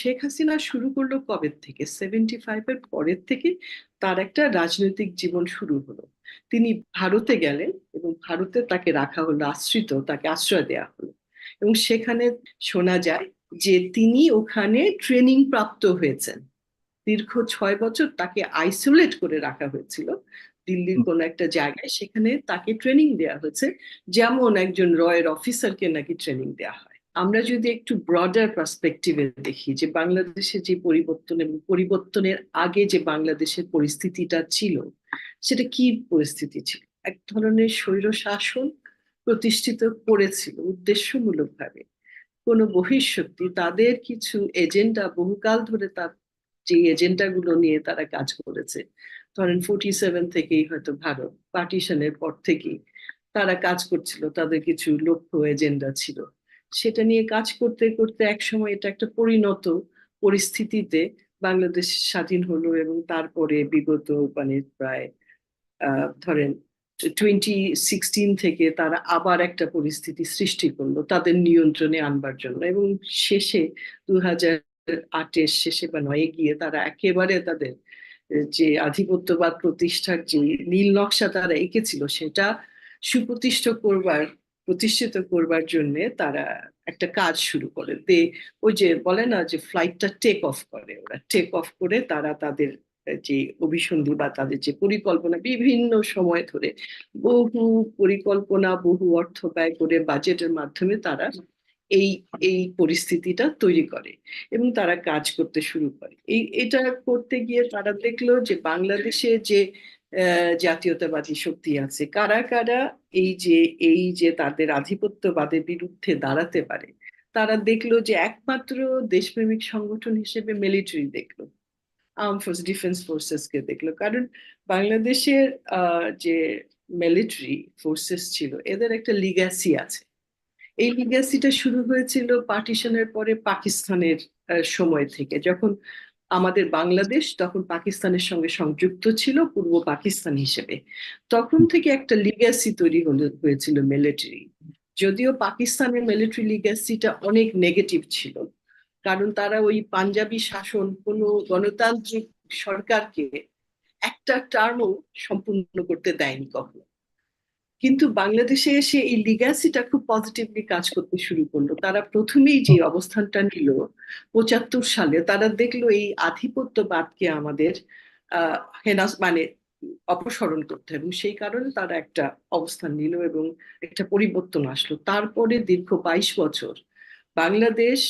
শেখ হাসিনা শুরু করল কবে থেকে? সেভেন্টি ফাইভের পরের থেকে তার একটা রাজনৈতিক জীবন শুরু হলো। তিনি ভারতে গেলেন এবং ভারতে তাকে রাখা হলো আশ্রিত তাকে আশ্রয় দেওয়া হলো। এবং সেখানে শোনা যায় যে তিনি ওখানে ট্রেনিং প্রাপ্ত হয়েছেন। দীর্ঘ ছয় বছর তাকে আইসোলেট করে রাখা হয়েছিল। দিল্লির কোন একটা জায়গায় সেখানে তাকে ট্রেনিং দেওয়া হয়েছে। যেমন একজন রয়ের অফিসারকে নাকি ট্রেনিং দেওয়া হয়। আমরা যদি একটু ব্রডার পার্সপেক্টিভে দেখি যে বাংলাদেশের যে পরিবর্তন এবং পরিবর্তনের আগে যে বাংলাদেশের পরিস্থিতিটা ছিল, সেটা কি পরিস্থিতি ছিল? এক ধরনের স্বৈর শাসন প্রতিষ্ঠিত করেছিল উদ্দেশ্যমূলকভাবে। কোনো বহিঃশক্তি, তাদের কিছু এজেন্ডা, বহুকাল ধরে তার যে এজেন্ডাগুলো নিয়ে তারা কাজ করেছে, ধরেন ফোর্টি সেভেন থেকেই হয়তো ভারত পার্টিশনের পর থেকেই তারা কাজ করছিল, তাদের কিছু লক্ষ্য এজেন্ডা ছিল। সেটা নিয়ে কাজ করতে করতে একসময় এটা একটা পরিণত পরিস্থিতিতে বাংলাদেশ স্বাধীন হলো এবং তারপরে বিগত মানে প্রায় ধরেন টোয়েন্টি সিক্সটিন থেকে তারা আবার একটা পরিস্থিতি সৃষ্টি করল তাদের নিয়ন্ত্রণে আনবার জন্য এবং শেষে দু হাজার আটের শেষে বা নয়ে গিয়ে তারা একেবারে তাদের যে আধিপত্যবাদ প্রতিষ্ঠার যে নীল নকশা তারা এঁকেছিল সেটা সুপ্রতিষ্ঠ করবার প্রতিষ্ঠিত করবার জন্য তারা একটা কাজ শুরু করে। দে ওই যে বলে না যে ফ্লাইটটা টেক অফ করে। ওরা টেক অফ করে তারা তাদের যে অভিসন্ধি বা তাদের যে পরিকল্পনা বিভিন্ন সময় ধরে বহু পরিকল্পনা, বহু অর্থ ব্যয় করে বাজেটের মাধ্যমে তারা এই এই পরিস্থিতিটা তৈরি করে এবং তারা কাজ করতে শুরু করে। এই, এটা করতে গিয়ে তারা দেখল যে বাংলাদেশে যে জাতীয়তাবাদী শক্তি আছে। কারা কারা? এই যে এই যে তাদের আধিপত্যবাদের বিরুদ্ধে দাঁড়াতে পারে, তারা দেখল যে একমাত্র দেশপ্রেমিক সংগঠন হিসেবে মিলিটারি দেখল আর্ম ফোর্স ডিফেন্স ফোর্সেসকে দেখল। কারণ বাংলাদেশের যে মিলিটারি ফোর্সেস ছিল, এদের একটা লিগ্যাসি আছে। এই লিগ্যাসিটা শুরু হয়েছিল পার্টিশনের পরে পাকিস্তানের সময় থেকে, যখন আমাদের বাংলাদেশ তখন পাকিস্তানের সঙ্গে সংযুক্ত ছিল, পূর্ব পাকিস্তান হিসেবে। তখন থেকে একটা লিগ্যাসি তৈরি হয়েছিল মিলিটারি যদিও পাকিস্তানের মিলিটারি লিগ্যাসিটা অনেক নেগেটিভ ছিল, কারণ তারা ওই পাঞ্জাবি শাসন, কোনো গণতান্ত্রিক সরকারকে একটা টার্মও সম্পূর্ণ করতে দেয়নি কখনো। কিন্তু বাংলাদেশে এসে এই লিগ্যাসিটা খুব পজিটিভলি কাজ করতে শুরু করল। তারা প্রথমেই যে অবস্থানটা নিল পঁচাত্তর সালে, তারা দেখল এই আধিপত্যবাদকে আমাদের, আহ হেনাস মানে অপসরণ করতে এবং সেই কারণে তারা একটা অবস্থান নিল এবং একটা পরিবর্তন আসলো। তারপরে দীর্ঘ বাইশ বছর বাংলাদেশ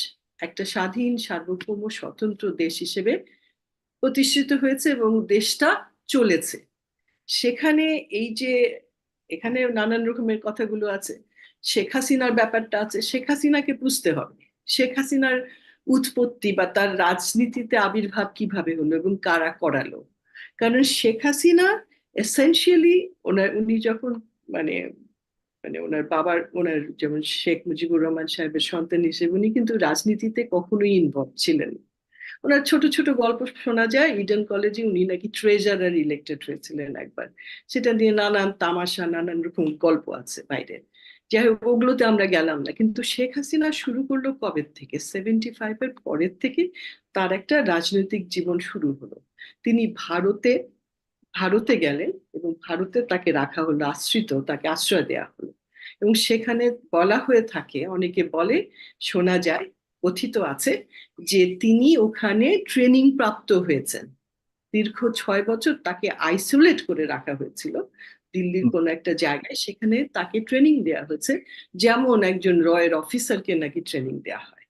একটা স্বাধীন, সার্বভৌম, স্বতন্ত্র দেশ হিসেবে প্রতিষ্ঠিত হয়েছে এবং দেশটা চলেছে। সেখানে এই যে এখানে নানান রকমের কথাগুলো আছে। শেখ হাসিনার ব্যাপারটা আছে। শেখ হাসিনাকে বুঝতে হবে। শেখ হাসিনার উৎপত্তি বা তার রাজনীতিতে আবির্ভাব কীভাবে হলো এবং কারা করালো? কারণ শেখ হাসিনা এসেন্সিয়ালি ওনার, উনি যখন মানে মানে ওনার বাবার, ওনার যেমন শেখ মুজিবুর রহমান সাহেবের সন্তান হিসেবে, উনি কিন্তু রাজনীতিতে কখনোই ইনভলভ ছিলেন ওনার ছোট ছোট গল্প শোনা যায় ইডেন কলেজে উনি নাকি ট্রেজারার ইলেক্টেড হয়েছিলেন একবার। সেটা নিয়ে নানান তামাশা, নানান রকম গল্প আছে বাইরে। যাই হোক, ওগুলোতে আমরা গেলাম না। কিন্তু শেখ হাসিনা শুরু করল কবে থেকে? সেভেন্টি ফাইভের পরের থেকে তার একটা রাজনৈতিক জীবন শুরু হলো। তিনি ভারতে ভারতে গেলেন এবং ভারতে তাকে রাখা হলো, আশ্রিত, তাকে আশ্রয় দেওয়া হলো। এবং সেখানে বলা হয়ে থাকে, অনেকে বলে, শোনা যায় কথিত আছে যে তিনি ওখানে ট্রেনিং প্রাপ্ত হয়েছেন। দীর্ঘ ছয় বছর তাকে আইসোলেট করে রাখা হয়েছিল। দিল্লির কোন একটা জায়গায় সেখানে তাকে ট্রেনিং দেওয়া হয়েছে। যেমন একজন রয়ের অফিসারকে নাকি ট্রেনিং দেওয়া হয়।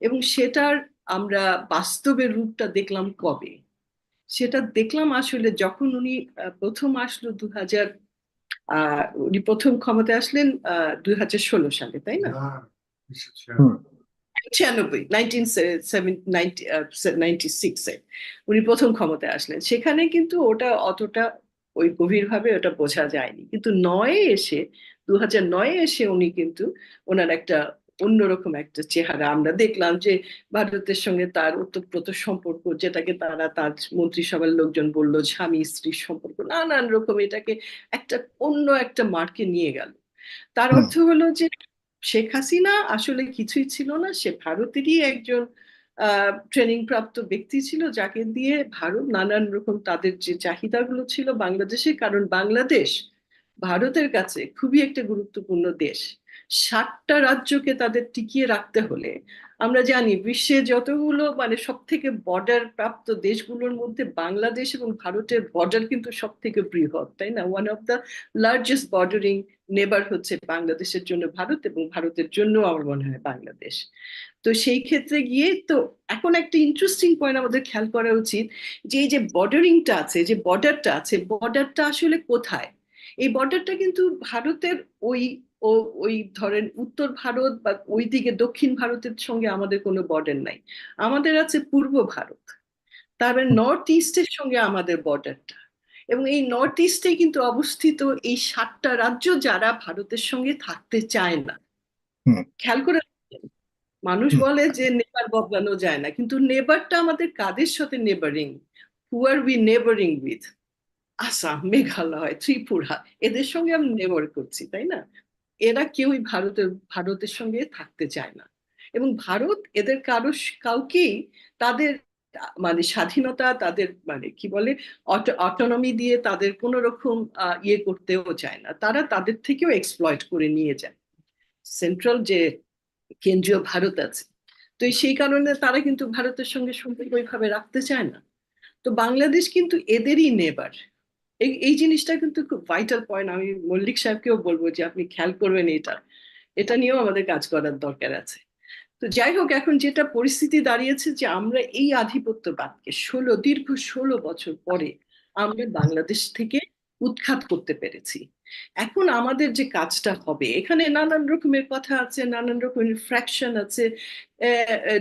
এবং সেটার আমরা বাস্তবের রূপটা দেখলাম কবে? সেটা দেখলাম আসলে যখন উনি প্রথম আসলো দু হাজার উনি প্রথম ক্ষমতায় আসলেন দুই হাজার ষোলো সালে তাই না? ছিয়ানব্বই নাইনটিন নাইনটি উনি প্রথম ক্ষমতায় আসলেন। সেখানে কিন্তু ওটা অতটা ওই গভীরভাবে ওটা বোঝা যায়নি। কিন্তু নয়ে এসে দু হাজার নয়ে এসে উনি কিন্তু ওনার একটা অন্যরকম একটা চেহারা। আমরা দেখলাম যে ভারতের সঙ্গে তার ওতপ্রোত সম্পর্ক যেটাকে তারা তার মন্ত্রিসভার লোকজন বলল স্বামী স্ত্রীর সম্পর্ক নানান রকম এটাকে একটা অন্য একটা মার্কে নিয়ে গেল। তার অর্থ হলো যে শেখ হাসিনা আসলে কিছুই ছিল না। সে ভারতেরই একজন ট্রেনিং প্রাপ্ত ব্যক্তি ছিল, যাকে দিয়ে ভারত নানান রকম তাদের যে চাহিদাগুলো ছিল বাংলাদেশে কারণ বাংলাদেশ ভারতের কাছে খুবই একটা গুরুত্বপূর্ণ দেশ। ষাটটা রাজ্যকে তাদের টিকিয়ে রাখতে হলে, আমরা জানি বিশ্বে যতগুলো মানে সব থেকে বর্ডার প্রাপ্ত দেশগুলোর মধ্যে বাংলাদেশ এবং ভারতের বর্ডার কিন্তু সব থেকে বৃহৎ, তাই না? One of the largest bordering neighbour হচ্ছে বাংলাদেশের জন্য ভারত এবং ভারতের জন্য আমার মনে হয় বাংলাদেশ। তো সেই ক্ষেত্রে গিয়ে তো এখন একটা ইন্টারেস্টিং পয়েন্ট আমাদের খেয়াল করা উচিত যে এই যে বর্ডারিংটা আছে, যে বর্ডারটা আছে বর্ডারটা আসলে কোথায়? এই বর্ডারটা কিন্তু ভারতের ওই ও ওই ধরেন উত্তর ভারত বা ওই দিকে দক্ষিণ ভারতের সঙ্গে আমাদের কোনো বর্ডার নাই। আমাদের আছে পূর্ব ভারত। তারপরে নর্থ ইস্টের সঙ্গে আমাদের বর্ডারটা এবং এই নর্থ ইস্টে কিন্তু অবস্থিত এই সাতটা রাজ্য যারা ভারতের সঙ্গে থাকতে চায় না। খেয়াল করে মানুষ বলে যে নেবার বদলানো যায় না কিন্তু নেবারটা আমাদের কাদের সাথে neighbouring who are we neighbouring with Assam Meghalaya Tripura এদের সঙ্গে আমি নেবার করছি তাই না? এরা কেউই ভারতের ভারতের সঙ্গে থাকতে চায় না। এবং ভারত এদের কারও কাউকেই তাদের মানে স্বাধীনতা, তাদের মানে কি বলে অটোনমি দিয়ে তাদের কোন রকম ইয়ে করতেও চায় না। তারা তাদের থেকেও এক্সপ্লয়েট করে নিয়ে যায়। সেন্ট্রাল যে কেন্দ্রীয় ভারত আছে। তো সেই কারণে তারা কিন্তু ভারতের সঙ্গে সম্পর্ক ওইভাবে রাখতে চায় না। তো বাংলাদেশ কিন্তু এদেরই নেবার এই জিনিসটা কিন্তু খুব ভাইটাল পয়েন্ট আমি মল্লিক সাহেবকেও বলব যে, আপনি খেয়াল করবেন এটা। এটা নিয়েও আমাদের কাজ করার দরকার আছে। তো যাই হোক, এখন যেটা পরিস্থিতি দাঁড়িয়েছে যে, আমরা এই আধিপত্যবাদকে ষোলো, দীর্ঘ ষোলো বছর পরে আমরা বাংলাদেশ থেকে উৎখাত করতে পেরেছি। এখন আমাদের যে কাজটা হবে, এখানে নানান রকমের কথা আছে, নানান রকমের ফ্র্যাকশন আছে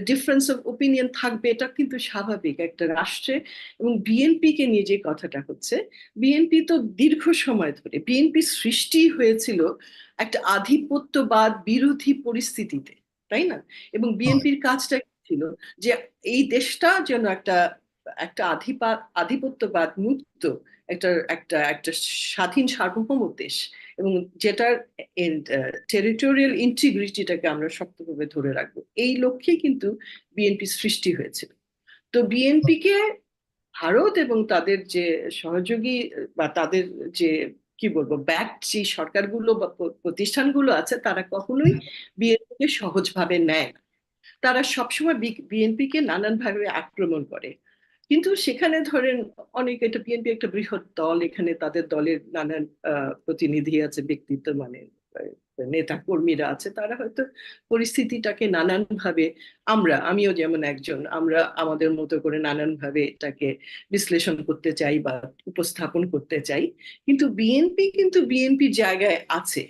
ডিফারেন্স অফ ওপিনিয়ন থাকবে, এটা কিন্তু স্বাভাবিক একটা রাষ্ট্রে। এবং বিএনপি কে নিয়ে যে কথাটা হচ্ছে বিএনপি তো দীর্ঘ সময় ধরে বিএনপি সৃষ্টি হয়েছিল একটা আধিপত্যবাদ বিরোধী পরিস্থিতিতে, তাই না? এবং বিএনপির কাজটা ছিল? যে এই দেশটা যেন একটা একটা আধিপা, আধিপত্যবাদ মুক্ত একটা একটা একটা স্বাধীন সার্বভৌম দেশ এবং যেটার টেরিটোরিয়াল ইন্টিগ্রিটিটাকে আমরা শক্তভাবে ধরে রাখব। এই লক্ষ্যেই কিন্তু বিএনপি সৃষ্টি হয়েছিল। তো বিএনপিকে ভারত এবং তাদের যে সহযোগী, বা তাদের যে, কি বলব ব্যাক যে সরকারগুলো বা প্রতিষ্ঠানগুলো আছে, তারা কখনোই বিএনপিকে সহজভাবে নেয় না। তারা সবসময় বিএনপিকে নানানভাবে আক্রমণ করে। কিন্তু সেখানে ধরেন অনেক, এটা বিএনপি একটা বৃহৎ দল, এখানে তাদের দলের নানান প্রতিনিধি আছে, ব্যক্তিত্ব মানে নেতা কর্মীরা আছে, তারা হয়তো পরিস্থিতিটাকে নানান ভাবে আমরা, আমিও যেমন একজন, আমরা আমাদের মতো করে নানান ভাবে এটাকে বিশ্লেষণ করতে চাই বা উপস্থাপন করতে চাই, কিন্তু বিএনপি কিন্তু বিএনপির জায়গায় আছে।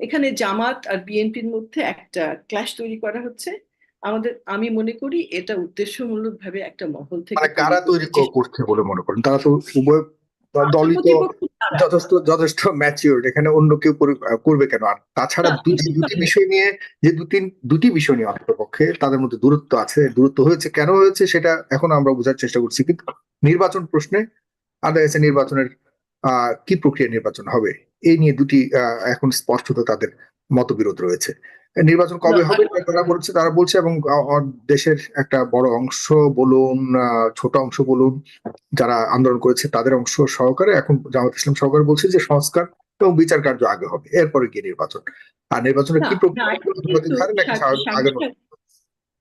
এখানে জামাত আর বিএনপির মধ্যে একটা ক্লাস তৈরি করা হচ্ছে। আমাদের আমি মনে করি এটা উদ্দেশ্যমূলক ভাবে একটা মহল থেকে মানে কারা তৈরি করছে বলে মনে করেন? তারা তো উভয় দলই তো যথেষ্ট যথেষ্ট ম্যাচিওর এখানে অন্য কেউ করবে কেন? আর তাছাড়া দুটি দুটি বিষয় নিয়ে যে দুটি দুটি বিষয় নিয়ে অন্তপক্ষে তাদের মধ্যে দূরত্ব আছে। দূরত্ব হয়েছে কেন হয়েছে সেটা এখন আমরা বোঝার চেষ্টা করছি। কিন্তু নির্বাচন প্রশ্নে আদায় আছে নির্বাচনের আহ কি প্রক্রিয়া নির্বাচন হবে? এই নিয়ে দুটি এখন স্পষ্টত তাদের মতবিরোধ রয়েছে। নির্বাচন কবে হবে তারা বলছে তারা বলছে এবং দেশের একটা বড় অংশ বলুন ছোট অংশ বলুন যারা আন্দোলন করেছে তাদের অংশ সহকারে এখন জামাত ইসলাম সহকারে বলছে যে সংস্কার এবং বিচার কার্য আগে হবে এরপরে গিয়ে নির্বাচন। আর নির্বাচনের কি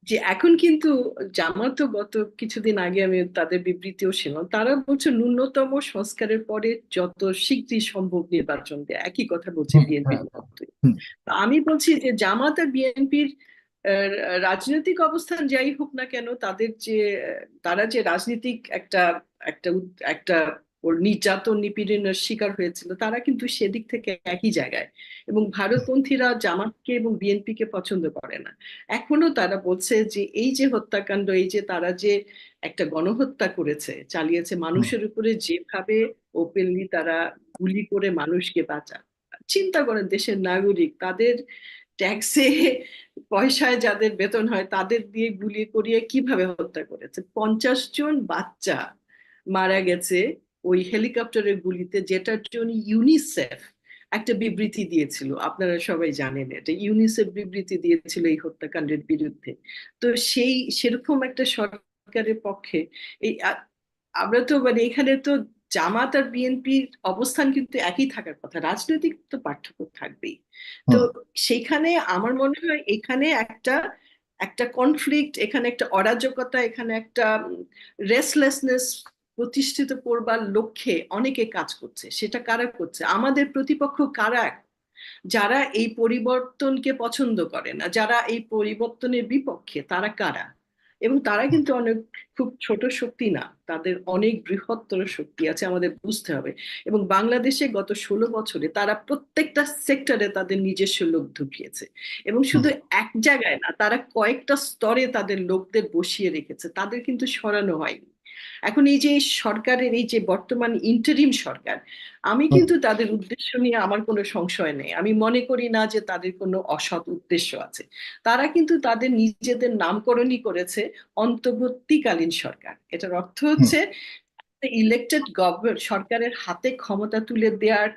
যে এখন কিন্তু জামাত গত কিছুদিন আগে আমি তাদের বিবৃতিও ছিলাম তারা বলছে ন্যূনতম সংস্কারের পরে যত শীঘ্রই সম্ভব নির্বাচন দেয়। একই কথা বলছে বিএনপির আমি বলছি যে জামাত আর বিএনপির রাজনৈতিক অবস্থান যাই হোক না কেন তাদের যে তারা যে রাজনীতিক একটা একটা একটা ওর নির্যাতন, নিপীড়নের শিকার হয়েছিল, তারা কিন্তু সেদিক থেকে একই জায়গায়। এবং ভারতপন্থীরা জামাতকে এবং বিএনপিকে পছন্দ করে না। এখনও তারা বলছে যে, এই যে হত্যাকাণ্ড, এই যে তারা যে একটা গণহত্যা করেছে, চালিয়েছে, মানুষের উপরে যেভাবে ওপেনলি তারা গুলি করে মানুষকে বাঁচা, চিন্তা করেন দেশের নাগরিক, তাদের ট্যাক্সে পয়সায় যাদের বেতন হয়, তাদের দিয়ে গুলি করিয়ে কীভাবে হত্যা করেছে? পঞ্চাশ জন বাচ্চা মারা গেছে ওই হেলিকপ্টারের গুলিতে যেটার জন্য ইউনিসেফ একটা বিবৃতি দিয়েছিল। আপনারা সবাই জানেন এটা। ইউনিসেফ বিবৃতি দিয়েছিল এই হত্যাকাণ্ডের বিরুদ্ধে। তো সেই সেরকম একটা সরকারের পক্ষে এই আমরা তো মানে এখানে তো জামাত আর বিএনপির অবস্থান কিন্তু একই থাকার কথা। রাজনৈতিক তো পার্থক্য থাকবেই। তো সেইখানে আমার মনে হয় এখানে একটা একটা কনফ্লিক্ট এখানে একটা অরাজকতা এখানে একটা রেসলেসনেস প্রতিষ্ঠিত করবার লক্ষ্যে অনেকে কাজ করছে। সেটা কারা করছে? আমাদের প্রতিপক্ষ কারা যারা এই পরিবর্তনকে পছন্দ করে না যারা এই পরিবর্তনের বিপক্ষে তারা কারা? এবং তারা কিন্তু অনেক খুব ছোট শক্তি না তাদের অনেক বৃহত্তর শক্তি আছে আমাদের বুঝতে হবে। এবং বাংলাদেশে গত ষোলো বছরে তারা প্রত্যেকটা সেক্টরে তাদের নিজস্ব লোক ঢুকিয়েছে। এবং শুধু এক জায়গায় না তারা কয়েকটা স্তরে তাদের লোকদের বসিয়ে রেখেছে। তাদের কিন্তু সরানো হয়নি। এখন এই যে সরকারের এই যে বর্তমান ইন্টারিম সরকার আমি কিন্তু তাদের উদ্দেশ্য নিয়ে আমার কোনো সংশয় নেই। আমি মনে করি না যে তাদের কোনো অসৎ উদ্দেশ্য আছে। তারা কিন্তু তাদের নিজেদের নামকরণই করেছে অন্তর্বর্তীকালীন সরকার। এটার অর্থ হচ্ছে ইলেকটেড গভর্নমেন্ট সরকারের হাতে ক্ষমতা তুলে দেওয়ার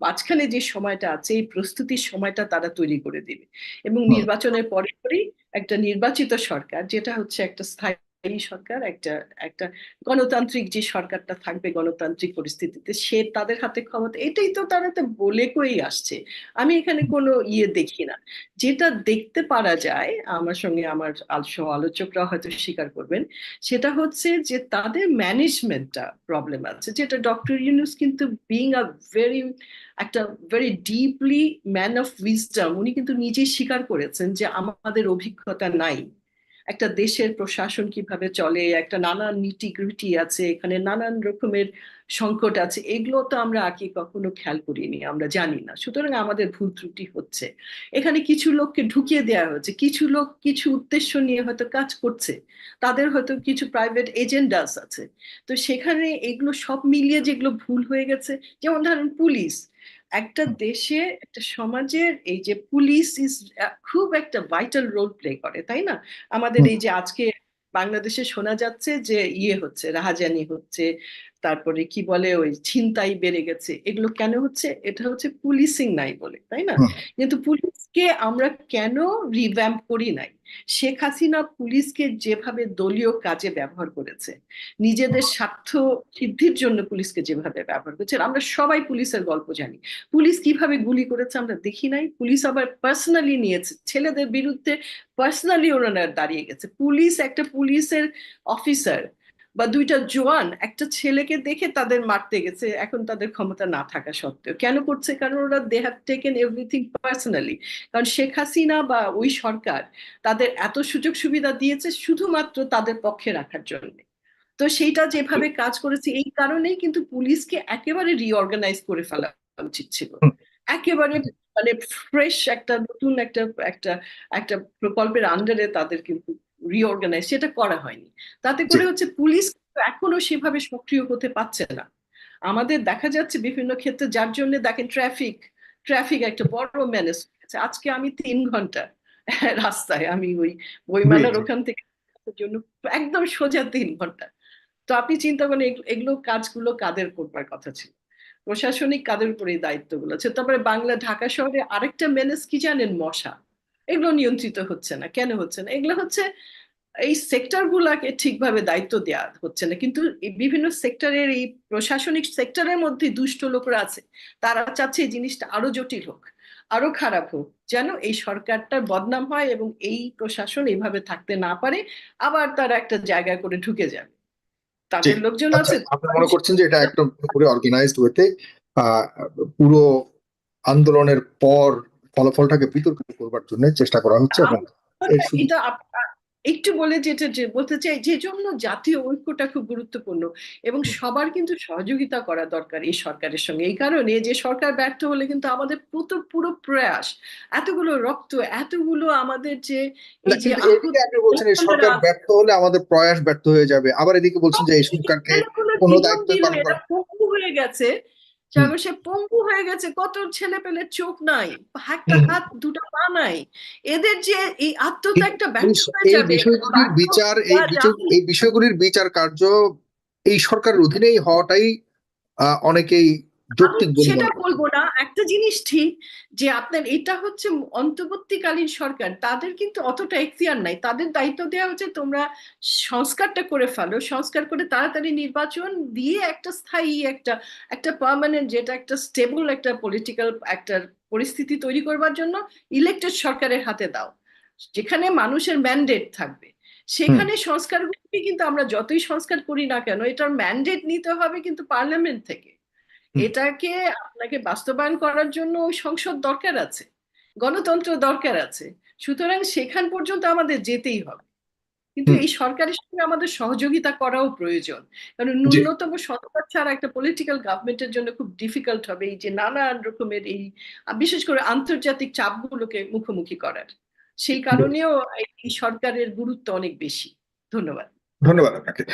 মাঝখানে যে সময়টা আছে এই প্রস্তুতির সময়টা তারা তৈরি করে দিবে। এবং নির্বাচনের পরে পরেই একটা নির্বাচিত সরকার যেটা হচ্ছে একটা স্থায়ী সরকার একটা একটা গণতান্ত্রিক যে সরকারটা থাকবে গণতান্ত্রিক পরিস্থিতিতে, সে তাদের হাতে ক্ষমতা, এটাই তো তারা তো বলে করেই আসছে। আমি এখানে কোনো ইয়ে দেখি না। যেটা দেখতে পারা যায়, আমার সঙ্গে আমার সহ আলোচকরা হয়তো স্বীকার করবেন, সেটা হচ্ছে যে তাদের ম্যানেজমেন্টটা প্রবলেম আছে, যেটা ডক্টর ইউনুস কিন্তু বিং আ ভেরি একটা very deeply man of wisdom উনি কিন্তু নিজেই স্বীকার করেছেন যে আমাদের অভিজ্ঞতা নাই। একটা দেশের প্রশাসন কীভাবে চলে, একটা নানান নীতি গৃহটি আছে, এখানে নানান রকমের সংকট আছে, এগুলো তো আমরা আগে কখনো খেয়াল করিনি, আমরা জানি না। সুতরাং আমাদের ভুল ত্রুটি হচ্ছে। এখানে কিছু লোককে ঢুকিয়ে দেওয়া হচ্ছে কিছু লোক কিছু উদ্দেশ্য নিয়ে হয়তো কাজ করছে, তাদের হয়তো কিছু প্রাইভেট এজেন্ডাস আছে। তো সেখানে এগুলো সব মিলিয়ে যেগুলো ভুল হয়ে গেছে, যেমন ধরেন পুলিশ একটা দেশে একটা সমাজের এই যে পুলিশ ইজ খুব একটা ভাইটাল রোল প্লে করে তাই না? আমাদের এই যে আজকে বাংলাদেশে শোনা যাচ্ছে যে ইয়ে হচ্ছে রাহাজানি হচ্ছে তারপরে কি বলে ওই ছিনতাই বেড়ে গেছে এগুলো কেন হচ্ছে? এটা হচ্ছে পুলিশিং নাই বলে তাই না? কিন্তু পুলিশকে আমরা কেন রিভ্যাম্প করি নাই? শেখ হাসিনা পুলিশকে যেভাবে দলীয় কাজে ব্যবহার করেছে নিজেদের স্বার্থ সিদ্ধির জন্য পুলিশকে যেভাবে ব্যবহার করেছে আমরা সবাই পুলিশের গল্প জানি। পুলিশ কীভাবে গুলি করেছে আমরা দেখি নাই পুলিশ আবার পার্সোনালি নিয়েছে ছেলেদের বিরুদ্ধে পার্সোনালি ওনারা দাঁড়িয়ে গেছে। পুলিশ একটা পুলিশের অফিসার বা দুইটা জোয়ান একটা ছেলেকে দেখে তাদের মারতে গেছে এখন তাদের ক্ষমতা না থাকা সত্ত্বেও। কেন করছে? কারণ ওরা they have taken everything personally কারণ শেখ হাসিনা বা ওই সরকার তাদের এত সুযোগ সুবিধা দিয়েছে শুধুমাত্র তাদের পক্ষে রাখার জন্য। তো সেইটা যেভাবে কাজ করেছে এই কারণেই কিন্তু পুলিশকে একেবারে রিঅর্গানাইজ করে ফেলা উচিত ছিল। একেবারে মানে ফ্রেশ একটা নতুন একটা একটা একটা প্রকল্পের আন্ডারে তাদের কিন্তু রিঅর্গানাইজ সেটা করা হয়নি। তাতে করে হচ্ছে পুলিশ এখনও সেভাবে সক্রিয় হতে পারছে না। আমাদের দেখা যাচ্ছে বিভিন্ন ক্ষেত্রে যার জন্য দেখেন ট্রাফিক ট্রাফিক একটা বড় ম্যানেজ হয়েছে। আজকে আমি তিন ঘণ্টা রাস্তায় আমি ওই বইমেলার ওখান থেকে জন্য একদম সোজা তিন ঘণ্টা। তো আপনি চিন্তা করেন এগুলো কাজগুলো কাদের করবার কথা ছিল? প্রশাসনিক কাদের উপরে দায়িত্বগুলো আছে? তারপরে বাংলা ঢাকা শহরে আরেকটা ম্যানেজ কি জানেন মশা? এগুলো নিয়ন্ত্রিত হচ্ছে না। কেন হচ্ছে না? এগুলো হচ্ছে এই সেক্টর গুলাকে ঠিকভাবে দায়িত্ব দেওয়া হচ্ছে না। কিন্তু বিভিন্ন সেক্টরের এই প্রশাসনিক সেক্টরের মধ্যে দুষ্ট লোকরা আছে। তারা চাচ্ছে এই জিনিসটা আরও জটিল হোক আরও খারাপ হোক যেন এই সরকারটার বদনাম হয় এবং এই প্রশাসন এইভাবে থাকতে না পারে আবার তারা একটা জায়গা করে ঢুকে যাবে। তাদের লোকজন আচ্ছা, আছে। আপনি মনে করছেন যে এটা একদম পুরো অর্গানাইজড ওয়েতে পুরো আন্দোলনের পর ফলাফলটাকে বিতর্কিত করবার জন্য চেষ্টা করা হচ্ছে এবং এটা একটু বলে যেটা যে বলতে চাই যে জন্য জাতীয় ঐক্যটা খুব গুরুত্বপূর্ণ এবং সবার কিন্তু সহযোগিতা করা দরকার এই সরকারের সঙ্গে। এই কারণে যে সরকার ব্যর্থ হলে কিন্তু আমাদের পুরো পুরো প্রয়াস এতগুলো রক্ত এতগুলো আমাদের যে বলছেন এই সরকার ব্যর্থ হলে আমাদের প্রয়াস ব্যর্থ হয়ে যাবে। আবার এদিকে বলছেন যে এই সরকারকে কোনো দায়িত্ব পালন করা হয়ে গেছে। যেন সে পঙ্গু হয়ে গেছে কত ছেলে পেলে চোখ নাই একটা হাত দুটো পা নাই। এদের যে এই আত্মত্যাগটা ব্যর্থ হয়ে যাবে বিষয়গুলির বিচার এই এই বিষয়গুলির বিচার কার্য এই সরকারের অধীনেই হওয়াটাই অনেকেই সেটা বলব না। একটা জিনিস ঠিক যে আপনার এটা হচ্ছে অন্তর্বর্তীকালীন সরকার তাদের কিন্তু অতটা এখতিয়ার নাই। তাদের দায়িত্ব দেওয়া হচ্ছে তোমরা সংস্কারটা করে ফেলো। সংস্কার করে তাড়াতাড়ি নির্বাচন দিয়ে একটা স্থায়ী একটা একটা পার্মানেন্ট যেটা একটা স্টেবল একটা পলিটিক্যাল একটা পরিস্থিতি তৈরি করবার জন্য ইলেক্টেড সরকারের হাতে দাও। যেখানে মানুষের ম্যান্ডেট থাকবে। সেখানে সংস্কারগুলোকে কিন্তু আমরা যতই সংস্কার করি না কেন এটার ম্যান্ডেট নিতে হবে কিন্তু পার্লামেন্ট থেকে। এটাকে আপনাকে বাস্তবায়ন করার জন্য ওই সংসদ দরকার আছে গণতন্ত্র দরকার আছে। সুতরাং সেখান পর্যন্ত আমাদের যেতেই হবে। কিন্তু এই সরকারের সঙ্গে আমাদের সহযোগিতা করাও প্রয়োজন। কারণ ন্যূনতম সরকার ছাড়া একটা পলিটিক্যাল গভর্নমেন্টের জন্য খুব ডিফিকাল্ট হবে এই যে নানান রকমের এই বিশেষ করে আন্তর্জাতিক চাপগুলোকে মুখোমুখি করার। সেই কারণেও এই সরকারের গুরুত্ব অনেক বেশি। ধন্যবাদ। ধন্যবাদ আপনাকে।